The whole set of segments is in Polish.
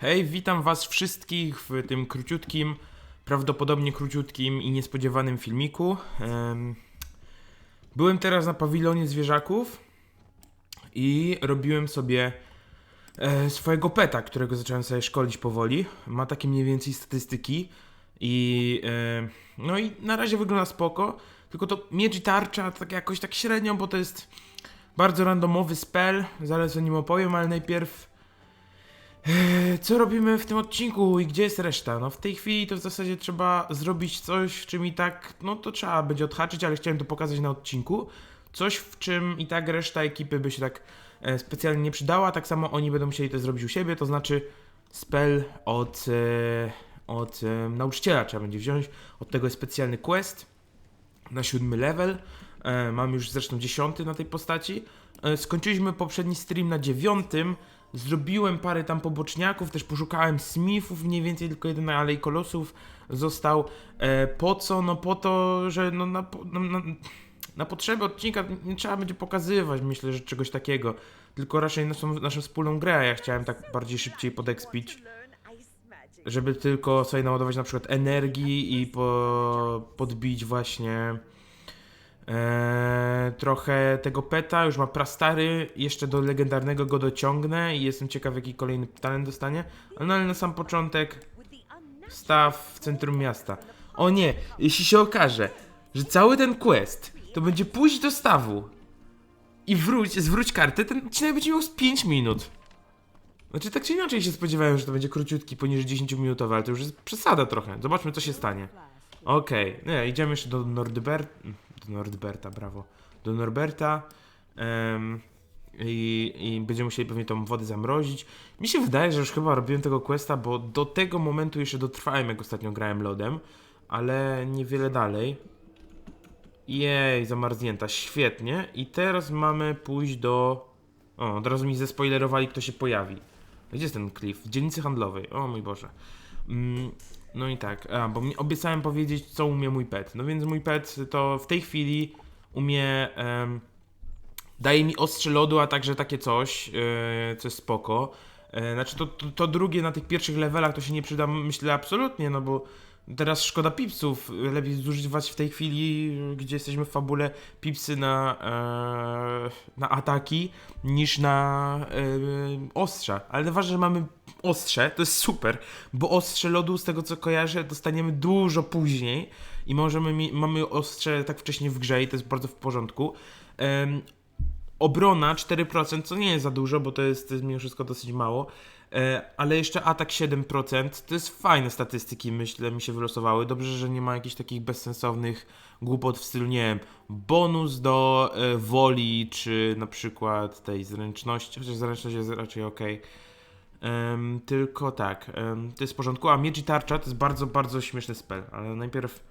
Hej, witam was wszystkich w tym króciutkim, prawdopodobnie króciutkim i niespodziewanym filmiku. Em, byłem teraz na pawilonie zwierzaków i robiłem sobie e, swojego peta, którego zacząłem sobie szkolić powoli. Ma takie mniej więcej statystyki i e, no i na razie wygląda spoko. Tylko to miecz i tarcza tak jakoś tak średnio, bo to jest bardzo randomowy spell. Zaraz o nim opowiem, ale najpierw Co robimy w tym odcinku i gdzie jest reszta? No w tej chwili to w zasadzie trzeba zrobić coś, w czym i tak, no to trzeba będzie odhaczyć, ale chciałem to pokazać na odcinku. Coś, w czym i tak reszta ekipy by się tak e, specjalnie nie przydała, tak samo oni będą musieli to zrobić u siebie, to znaczy spell od, e, od e, nauczyciela trzeba będzie wziąć, od tego jest specjalny quest na siódmy level. Mam już zresztą dziesiąty na tej postaci. Skończyliśmy poprzedni stream na dziewiątym. Zrobiłem parę tam poboczniaków, też poszukałem smithów mniej więcej, tylko jeden na Alei Kolosów został. E, po co? No po to, że no na, na, na, na potrzeby odcinka nie trzeba będzie pokazywać, myślę, że czegoś takiego. Tylko raczej naszą, naszą wspólną grę, a ja chciałem tak bardziej szybciej podekspić żeby tylko sobie naładować na przykład energii i po, podbić właśnie e, trochę tego peta. Już ma prastary, jeszcze do legendarnego go dociągnę i jestem ciekaw jaki kolejny talent dostanie. No ale na sam początek staw w centrum miasta. O nie, jeśli się okaże, że cały ten quest to będzie pójść do stawu i wróć, zwróć kartę, ten odcinek będzie miał z 5 minut. Znaczy tak czy inaczej się spodziewałem, że to będzie króciutki, poniżej 10 minutowy, ale to już jest przesada trochę. Zobaczmy co się stanie. Okej, nie, idziemy jeszcze do Nordberta, do Nordberta, brawo. Do Norberta em, i, i będziemy musieli pewnie tą wodę zamrozić. Mi się wydaje, że już chyba robiłem tego questa, bo do tego momentu jeszcze dotrwałem, jak ostatnio grałem lodem, ale niewiele dalej. Jej, zamarznięta, świetnie. I teraz mamy pójść do... O, od razu mi zespoilerowali, kto się pojawi. Gdzie jest ten Cliff? W dzielnicy handlowej. O mój Boże. Mm, no i tak, a, bo mi obiecałem powiedzieć, co umie mój pet. No więc mój pet to w tej chwili umie... daje mi ostrze lodu, a także takie coś, e, co jest spoko. E, znaczy to, to, to drugie na tych pierwszych levelach to się nie przyda, myślę, absolutnie, no bo teraz szkoda pipsów. Lepiej zużywać w tej chwili, gdzie jesteśmy w fabule, pipsy na, e, na ataki niż na e, ostrza. Ale ważne, że mamy ostrze, to jest super, bo ostrze lodu, z tego co kojarzę, dostaniemy dużo później i możemy mi, mamy ostrze tak wcześnie w grze i to jest bardzo w porządku. Obrona 4%, co nie jest za dużo, bo to jest, to jest mimo wszystko dosyć mało, e, ale jeszcze atak 7%, to jest fajne statystyki, myślę, mi się wylosowały. Dobrze, że nie ma jakichś takich bezsensownych głupot w stylu, nie wiem, bonus do e, woli, czy na przykład tej zręczności, chociaż zręczność jest raczej ok. Em, tylko tak, em, to jest w porządku, a miecz i tarcza to jest bardzo, bardzo śmieszny spell, ale najpierw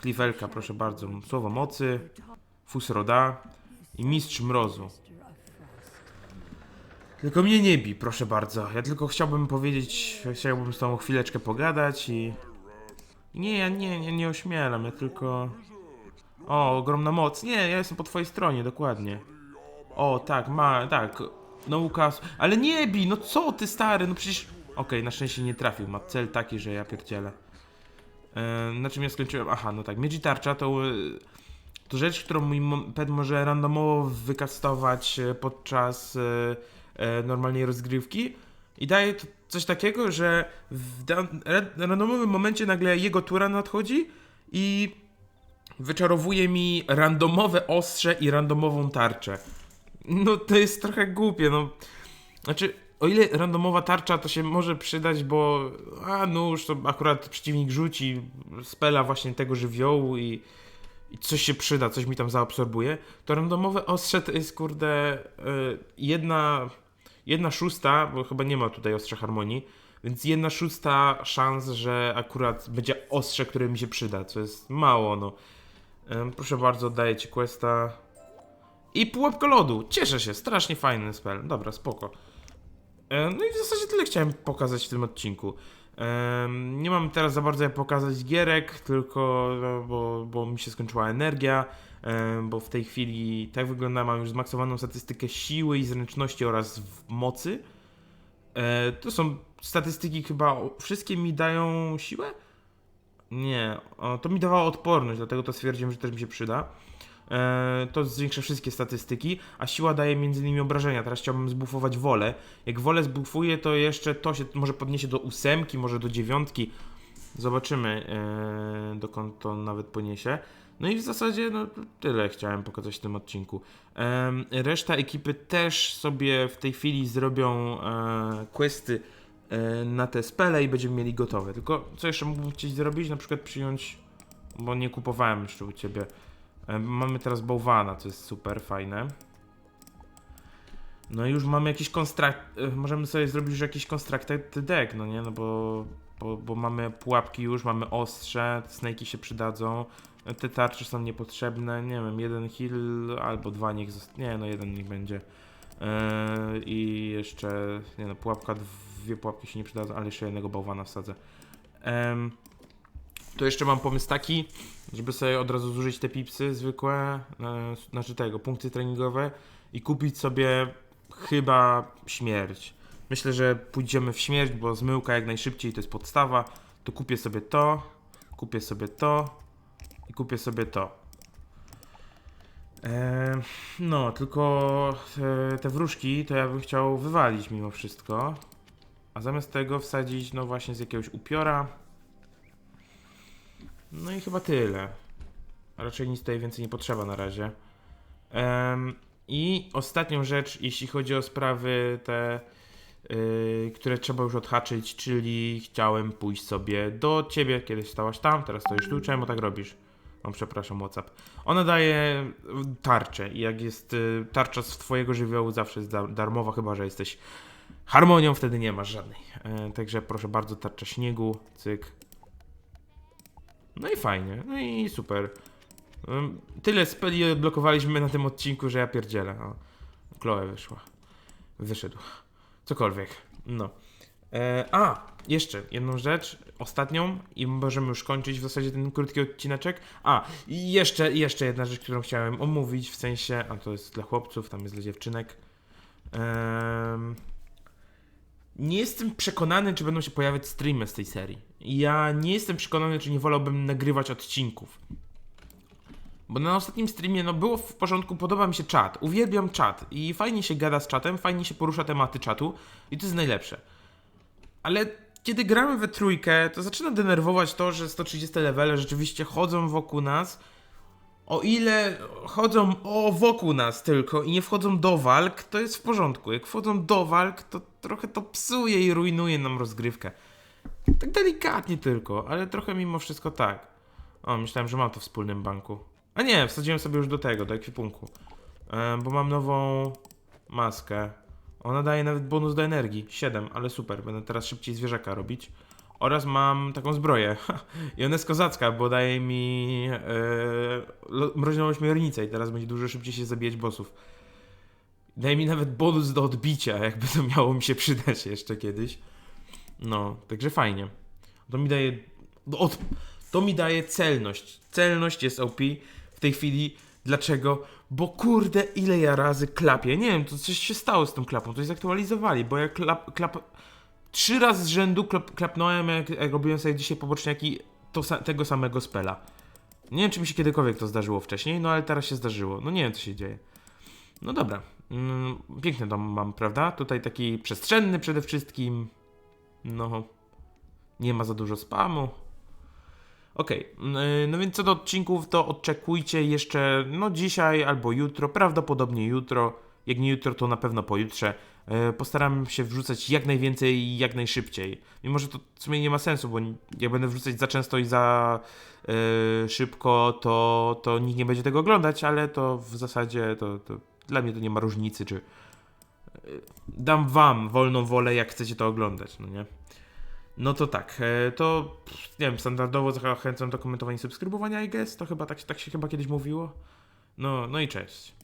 Cliffelka, proszę bardzo, słowo mocy, Fusroda i Mistrz Mrozu. Tylko mnie nie bi, proszę bardzo. Ja tylko chciałbym powiedzieć, chciałbym z tobą chwileczkę pogadać i... Nie, ja nie, nie, nie ośmielam, ja tylko... O, ogromna moc. Nie, ja jestem po twojej stronie, dokładnie. O, tak, ma, tak. Nauka... Ale nie bi, no co ty stary, no przecież... Okej, na szczęście nie trafił, ma cel taki, że ja pierdzielę. E, na czym ja skończyłem? Aha, no tak, miecz i tarcza to... e, to rzecz, którą mój pet może randomowo wykastować e, podczas e, e, normalnej rozgrywki i daje to coś takiego, że w randomowym momencie nagle jego tura nadchodzi i wyczarowuje mi randomowe ostrze i randomową tarczę. No to jest trochę głupie, no. Znaczy, o ile randomowa tarcza to się może przydać, bo a nóż to akurat przeciwnik rzuci spela właśnie tego żywiołu i i coś się przyda, coś mi tam zaabsorbuje, to randomowe ostrze to jest kurde y, jedna, jedna szósta, bo chyba nie ma tutaj ostrza harmonii, więc jedna szósta szans, że akurat będzie ostrze, które mi się przyda, co jest mało, no. Ym, proszę bardzo, oddaję ci questa. I pułapka lodu, cieszę się, strasznie fajny spell, dobra, spoko. E, No i w zasadzie tyle chciałem pokazać w tym odcinku. Em, nie mam teraz za bardzo jak pokazać gierek, tylko no, bo, bo mi się skończyła energia, em, bo w tej chwili tak wygląda, mam już zmaksowaną statystykę siły i zręczności oraz mocy. E, to są statystyki chyba wszystkie mi dają siłę? Nie, to mi dawało odporność, dlatego to stwierdziłem, że też mi się przyda. E, to zwiększa wszystkie statystyki, a siła daje m.in. obrażenia. Teraz chciałbym zbufować wolę. Jak wolę zbufuję, to jeszcze to się może podniesie do ósemki, może do dziewiątki. Zobaczymy, e, dokąd to nawet poniesie. No i w zasadzie no, tyle chciałem pokazać w tym odcinku. Em, reszta ekipy też sobie w tej chwili zrobią e, questy e, na te spele i będziemy mieli gotowe. Tylko co jeszcze mógłbym chcieć zrobić? Na przykład przyjąć, bo nie kupowałem jeszcze u ciebie. E, mamy teraz bałwana, co jest super fajne. No i już mamy jakiś konstrakt. e, Możemy sobie zrobić już jakiś constructed deck, no nie? No bo, bo, bo mamy pułapki już, mamy ostrze, snake'i się przydadzą. Te tarcze są niepotrzebne, nie wiem, jeden heal albo dwa niech zost- Nie, no jeden niech będzie. E, I jeszcze, nie no, pułapka, dwie pułapki się nie przydadzą, ale jeszcze jednego bałwana wsadzę. Em, to jeszcze mam pomysł taki, żeby sobie od razu zużyć te pipsy zwykłe, e, znaczy tego, punkty treningowe i kupić sobie chyba śmierć. Myślę, że pójdziemy w śmierć, bo zmyłka jak najszybciej to jest podstawa. To kupię sobie to, kupię sobie to i kupię sobie to. E, no, tylko te, te wróżki to ja bym chciał wywalić mimo wszystko. A zamiast tego wsadzić, no właśnie z jakiegoś upiora. No i chyba tyle. Raczej nic tutaj więcej nie potrzeba na razie. Em, I ostatnią rzecz, jeśli chodzi o sprawy te, yy, które trzeba już odhaczyć, czyli chciałem pójść sobie do ciebie, kiedyś stałaś tam, teraz stoisz tu, czemu tak robisz? O, przepraszam, WhatsApp. Ona daje y, tarczę i jak jest y, tarcza z twojego żywiołu, zawsze jest dar- darmowa, chyba że jesteś harmonią, wtedy nie masz żadnej. E, także proszę bardzo, tarcza śniegu, cyk. No i fajnie, no i super. Tyle speli odblokowaliśmy na tym odcinku, że ja pierdzielę. O, Chloe wyszła. Wyszedł. Cokolwiek. No. E, a, jeszcze jedną rzecz, ostatnią i możemy już kończyć w zasadzie ten krótki odcineczek. A, i jeszcze, jeszcze jedna rzecz, którą chciałem omówić, w sensie, a to jest dla chłopców, tam jest dla dziewczynek. Em, nie jestem przekonany, czy będą się pojawiać streamy z tej serii. Ja nie jestem przekonany, czy nie wolałbym nagrywać odcinków. Bo na ostatnim streamie no było w porządku, podoba mi się czat, uwielbiam czat i fajnie się gada z czatem, fajnie się porusza tematy czatu i to jest najlepsze. Ale kiedy gramy we trójkę, to zaczyna denerwować to, że 130 levele rzeczywiście chodzą wokół nas. O ile chodzą o wokół nas tylko i nie wchodzą do walk, to jest w porządku. Jak wchodzą do walk, to trochę to psuje i rujnuje nam rozgrywkę. Tak delikatnie tylko, ale trochę mimo wszystko tak. O, myślałem, że mam to w wspólnym banku. A nie, wsadziłem sobie już do tego, do ekwipunku. E, bo mam nową maskę. Ona daje nawet bonus do energii. 7, ale super. Będę teraz szybciej zwierzaka robić. Oraz mam taką zbroję. I ona jest kozacka, bo daje mi e, mroźną ośmiornicę i teraz będzie dużo szybciej się zabijać bossów. Daje mi nawet bonus do odbicia, jakby to miało mi się przydać jeszcze kiedyś. No, także fajnie. To mi daje. no, Od, to mi daje celność. Celność jest OP w tej chwili. Dlaczego? Bo kurde, ile ja razy klapię. Nie wiem, to coś się stało z tą klapą. Coś zaktualizowali, bo ja klap. klap trzy razy z rzędu klap, klapnąłem, jak, jak robiłem sobie dzisiaj poboczniaki to, tego samego spela. Nie wiem, czy mi się kiedykolwiek to zdarzyło wcześniej, no ale teraz się zdarzyło. No nie wiem, co się dzieje. No dobra. Mm, piękny dom mam, prawda? Tutaj taki przestrzenny przede wszystkim. No. Nie ma za dużo spamu. Okej, yy, no więc co do odcinków, to oczekujcie jeszcze, no dzisiaj albo jutro, prawdopodobnie jutro. Jak nie jutro, to na pewno pojutrze. Yy, postaram się wrzucać jak najwięcej i jak najszybciej. Mimo, że to w sumie nie ma sensu, bo jak będę wrzucać za często i za yy, szybko, to, to nikt nie będzie tego oglądać, ale to w zasadzie to, to dla mnie to nie ma różnicy, czy dam wam wolną wolę, jak chcecie to oglądać, no nie? No to tak, e, to nie wiem, standardowo zachęcam do komentowania i subskrybowania, I guess, to chyba tak, tak się chyba kiedyś mówiło. No, no i cześć.